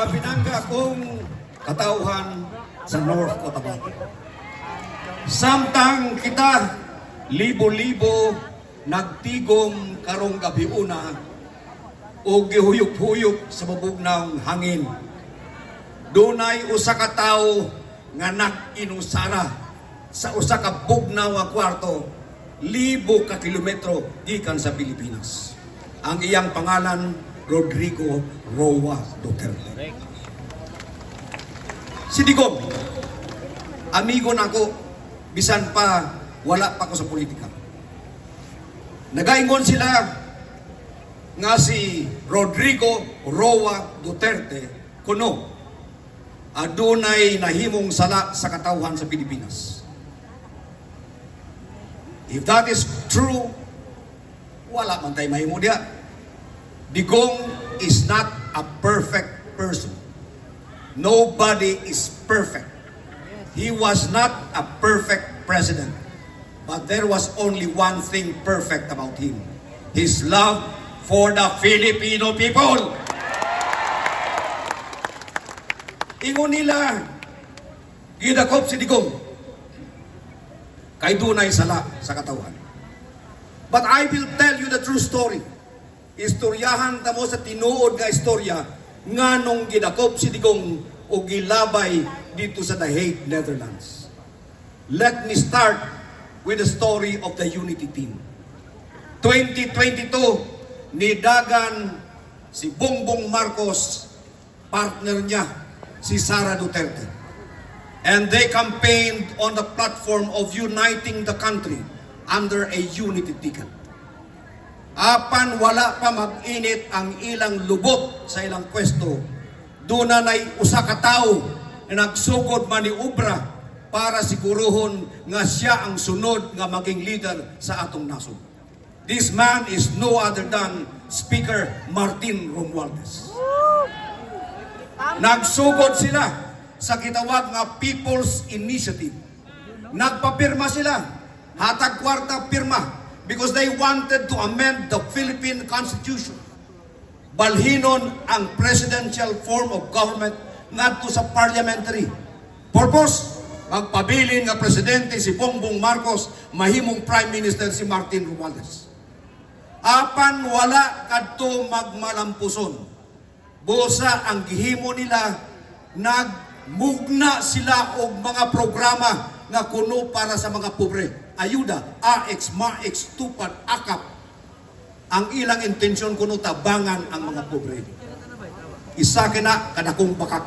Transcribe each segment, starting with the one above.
mga pinangga kong katauhan sa North Cotabato. Samtang kita libo-libo nagtigom karong gabi una o gihuyok-huyok sa babugnaw hangin. Dunay usa ka tawo nga nag-inusara sa usa ka bugnaw nga kwarto libo ka kilometro gikan sa Pilipinas. Ang iyang pangalan Rodrigo Roa Duterte. Si Digong, amigo na ako, bisan pa wala pa ako sa politika. Nagaingon sila nga si Rodrigo Roa Duterte kuno adunay nahimong sala sa katawhan sa Pilipinas. If that is true, wala man tayo mahimo diya. Digong is not a perfect person. Nobody is perfect. He was not a perfect president. But there was only one thing perfect about him. His love for the Filipino people. Ingon nila, gidakop si Digong. Kay dunay sala sa katawan. But I will tell you the true story. Istoryahan ta mo sa tinuod nga istorya nga nung gidakop si Digong o gilabay dito sa The Hague, Netherlands. Let me start with the story of the Unity Team. 2022, nidagan si Bongbong Marcos, partner niya, si Sara Duterte. And they campaigned on the platform of uniting the country under a unity ticket. Apan wala pa mag-init ang ilang lubot sa ilang pwesto, doon na usa ka tao na nagsugod maniubra para siguruhon nga siya ang sunod nga maging leader sa atong nasod. This man is no other than Speaker Martin Romualdez. Nagsugod sila sa gitawag nga People's Initiative. Nagpapirma sila. Hatag kwarta pirma because they wanted to amend the Philippine Constitution. Balhinon ang presidential form of government ngadto sa parliamentary. Purpose, magpabilin nga presidente si Bongbong Marcos, mahimong prime minister si Martin Romualdez. Apan wala kadto magmalampuson. Busa ang gihimo nila nagmugna sila og mga programa nga kuno para sa mga pobre. Ayuda, AX, MAX, TUPAD, AKAP. Ang ilang intensyon kuno tabangan ang mga pobre. Isa kina kadakong bakak.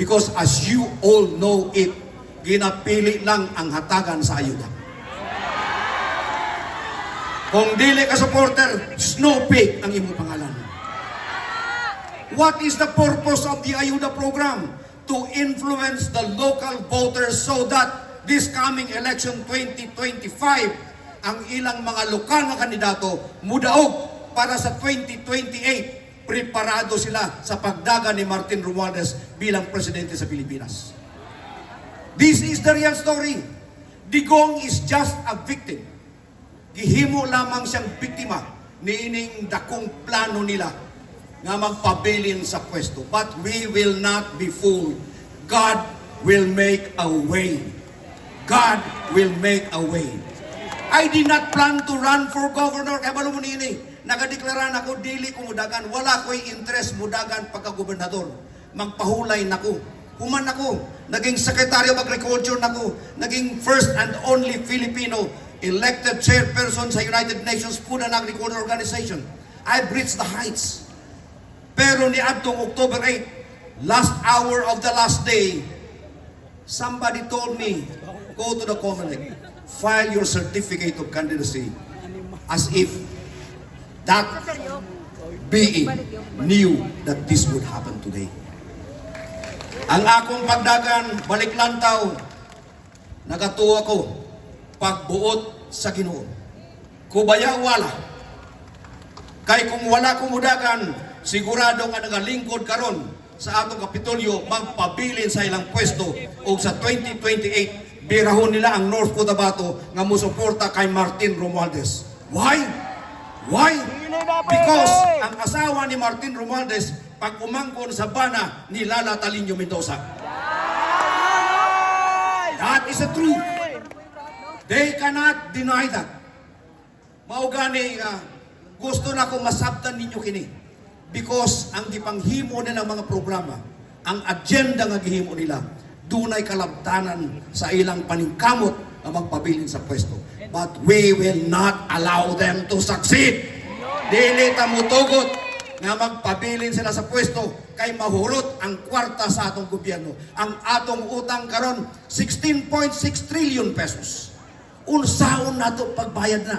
Because as you all know it, ginapili lang ang hatagan sa ayuda. Kung dili ka supporter, snow pig ang imong pangalan. What is the purpose of the Ayuda program? To influence the local voters so that this coming election 2025, ang ilang mga lokal na kandidato mudaog para sa 2028, preparado sila sa pagdaga ni Martin Romualdez bilang presidente sa Pilipinas. This is the real story. Digong is just a victim. Gihimo lamang siyang biktima ni ining dakong plano nila nga magpabilin sa pwesto. But we will not be fooled. God will make a way. God will make a way. I did not plan to run for governor. Kaya malo mo nini, nagadeklaran ako, dili ko mudagan. Wala ko'y interest mudagan pagka-gobernador. Magpahulay nako. Human ako. Naging Secretary of Agriculture nako. Naging first and only Filipino elected chairperson sa United Nations Food and Agriculture Organization. I've reached the heights. Pero ni Adtong October 8, last hour of the last day, somebody told me, go to the Comelec, file your certificate of candidacy as if that being knew that this would happen today. Ang akong pagdagan, balik lantaw, nagatuwa ko, pagbuot sa Ginoo. Kubaya wala. Kay kung wala kumudagan, sigurado nga nagalingkod karon sa atong kapitolyo magpabilin sa ilang pwesto o sa 2028 birahon nila ang North Cotabato nga musuporta kay Martin Romualdez. Why? Why? Because ang asawa ni Martin Romualdez pag umangkon sa bana ni Lala Talinyo Mendoza. That is the truth. They cannot deny that. Mao gani ah, gusto na ko masabtan ninyo kini because ang gipanghimo nilang mga programa, ang agenda nga gihimo nila, dunay kalabtanan sa ilang paningkamot na magpabilin sa pwesto. But we will not allow them to succeed. Dili ta mutugot nga magpabilin sila sa pwesto kay mahurot ang kwarta sa atong gobyerno. Ang atong utang karon 16.6 trillion pesos. Unsaon nato pagbayad na.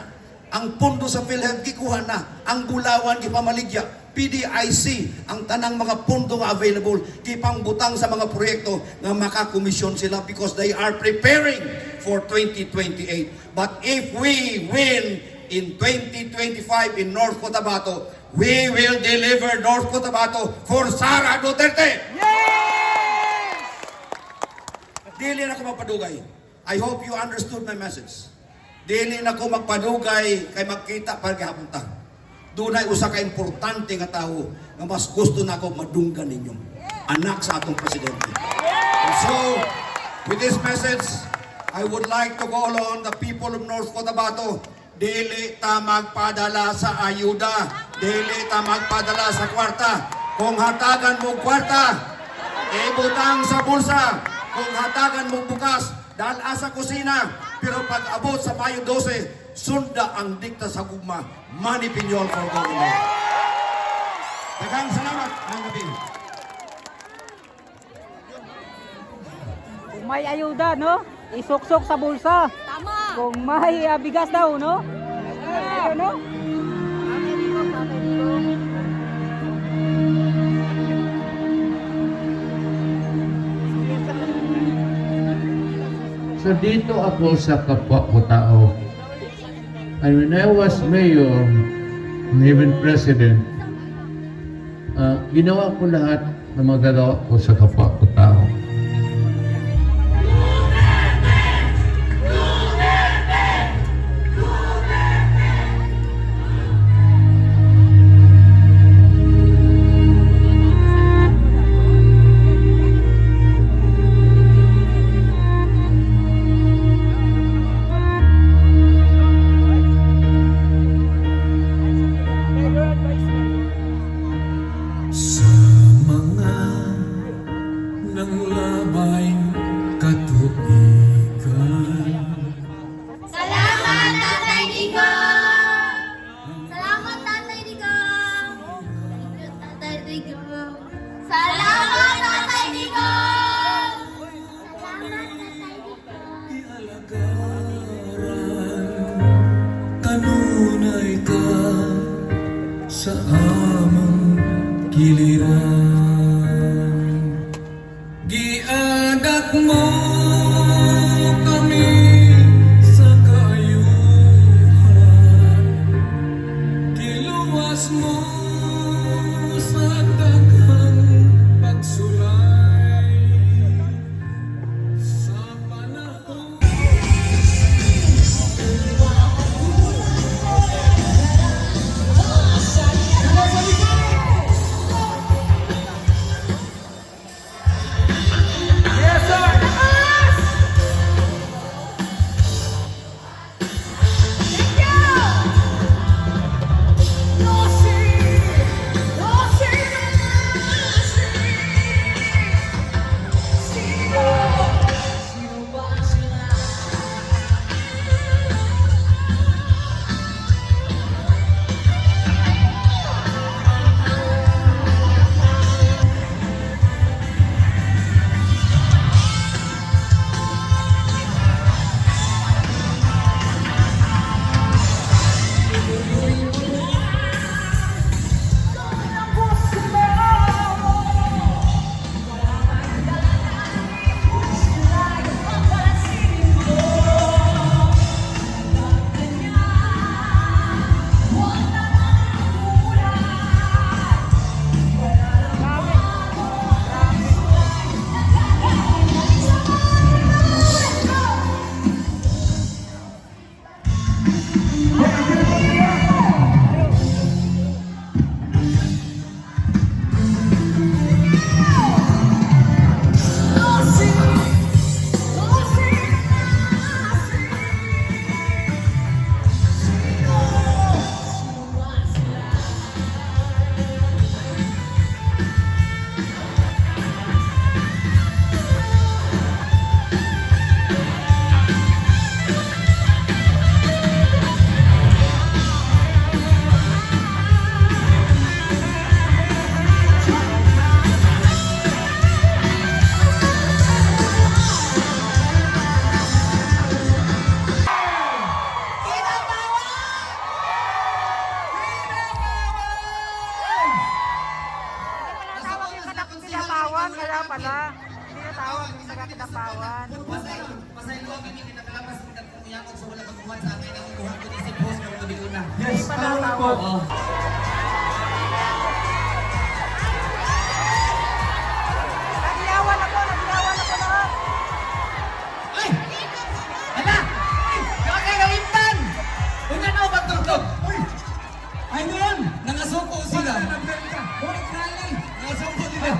Ang pondo sa PhilHealth gikuha na, ang bulawan gipamaligya, PDIC, ang tanang mga pondo nga available, gipangbutang sa mga proyekto nga makakomisyon sila because they are preparing for 2028. But if we win in 2025 in North Cotabato, we will deliver North Cotabato for Sara Duterte. Dili na ko magpadugay. I hope you understood my message. Dili na ko magpadugay kay magkita para gihapon. Dunay usa ka importante nga tawo nga mas gusto na ako madunggan ninyo. Anak sa atong presidente. And so, with this message, I would like to call on the people of North Cotabato, dili ta magpadala sa ayuda, dili ta magpadala sa kwarta. Kung hatagan mo kwarta, ibutang sa bulsa. Kung hatagan mo bukas, dala sa kusina. Pero pag abot sa Mayo 12, sunda ang dikta sa gugma. Manny Piñol for governor. Daghang salamat, mga gabi. Kung may ayuda, no? Isuksok sa bulsa. Tama. Kung may ah, bigas daw, no? Ano, no? So dito ako sa kapwa ko tao. And when I was mayor, and even president, uh, ginawa ko lahat na magagawa ko sa kapwa ko Tatay Digong! Salamat, Yes, tawag po. Naglawan ako, naglawan ako lahat. Ay! Hala! Ay! Nakakailangan! Una na ba ito? Uy! Ayun! Nangasuko sila. Uy, krali! Nangasuko sila.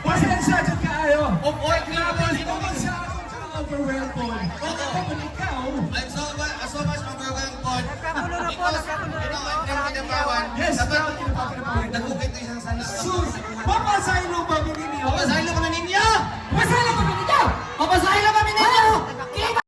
Pasensya dyan kaayo. Oh, oy, krali! Ikaw siya akong overwhelmed po. Kapag ikaw, I'm so, Yes, proud kinapapalit. Nagugay ito isang sana. Sure. Papasahin mo ba ninyo? Papasahin mo na ninyo! Papasahin mo ba ninyo? Papasahin